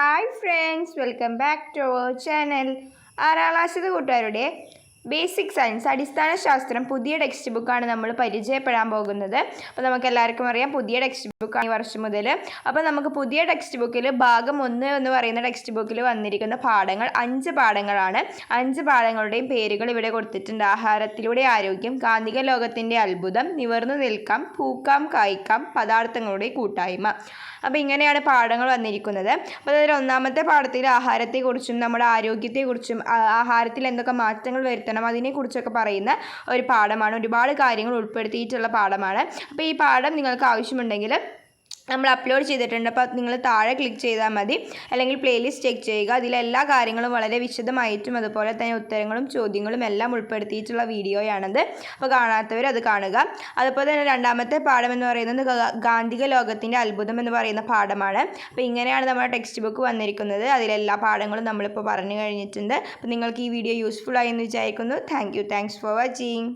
Hi friends welcome back to our channel ആറാം ക്ലാസ്സിലെ കൂട്ടുകാരുടെ ബേസിക് സയൻസ് അടിസ്ഥാന ശാസ്ത്രം പുതിയ ടെക്സ്റ്റ് ബുക്കാണ് നമ്മൾ പരിചയപ്പെടാൻ പോകുന്നത്. അപ്പോൾ നമുക്ക് എല്ലാവർക്കും അറിയാം പുതിയ ടെക്സ്റ്റ് ബുക്കാണ് ഈ വർഷം മുതൽ. അപ്പോൾ നമുക്ക് പുതിയ ടെക്സ്റ്റ് ബുക്കിൽ ഭാഗം ഒന്ന് എന്ന് പറയുന്ന ടെക്സ്റ്റ് ബുക്കിൽ വന്നിരിക്കുന്ന പാഠങ്ങൾ അഞ്ച് പാഠങ്ങളാണ്. അഞ്ച് പാഠങ്ങളുടെയും പേരുകൾ ഇവിടെ കൊടുത്തിട്ടുണ്ട്. ആഹാരത്തിലൂടെ ആരോഗ്യം കാന്തിക ലോകത്തിന്റെ അത്ഭുതം നിവർന്നു നിൽക്കാം പൂക്കാം കായ്ക്കാം പദാർത്ഥങ്ങളുടെ കൂട്ടായ്മ. അപ്പോൾ ഇങ്ങനെയാണ് പാഠങ്ങൾ വന്നിരിക്കുന്നത്. അപ്പോൾ അതിൽ ഒന്നാമത്തെ പാഠത്തിൽ ആഹാരത്തെക്കുറിച്ചും നമ്മുടെ ആരോഗ്യത്തെക്കുറിച്ചും ആഹാരത്തിൽ എന്തൊക്കെ മാറ്റങ്ങൾ വരുത്തണം അതിനെക്കുറിച്ചൊക്കെ പറയുന്ന ഒരു പാഠമാണ്. ഒരുപാട് കാര്യങ്ങൾ ഉൾപ്പെടുത്തിയിട്ടുള്ള പാഠമാണ്. അപ്പോൾ ഈ പാഠം നിങ്ങൾക്ക് ആവശ്യമുണ്ടെങ്കിൽ നമ്മൾ അപ്ലോഡ് ചെയ്തിട്ടുണ്ട്. അപ്പോൾ നിങ്ങൾ താഴെ ക്ലിക്ക് ചെയ്താൽ മതി. അല്ലെങ്കിൽ പ്ലേലിസ്റ്റ് ചെക്ക് ചെയ്യുക. അതിലെല്ലാ കാര്യങ്ങളും വളരെ വിശദമായിട്ടും അതുപോലെ തന്നെ ഉത്തരങ്ങളും ചോദ്യങ്ങളും എല്ലാം ഉൾപ്പെടുത്തിയിട്ടുള്ള വീഡിയോയാണത് അപ്പോൾ കാണാത്തവർ അത് കാണുക. അതുപോലെ തന്നെ രണ്ടാമത്തെ പാഠം എന്ന് പറയുന്നത് ഗാന്ധിക ലോകത്തിന്റെ അത്ഭുതം എന്ന് പറയുന്ന പാഠമാണ്. അപ്പോൾ ഇങ്ങനെയാണ് നമ്മുടെ ടെക്സ്റ്റ് ബുക്ക് വന്നിരിക്കുന്നത്. അതിലെല്ലാ പാഠങ്ങളും നമ്മളിപ്പോൾ പറഞ്ഞു കഴിഞ്ഞിട്ടുണ്ട്. അപ്പോൾ നിങ്ങൾക്ക് ഈ വീഡിയോ യൂസ്ഫുൾ ആയി എന്ന് വിചാരിക്കുന്നു. Thank you thanks for watching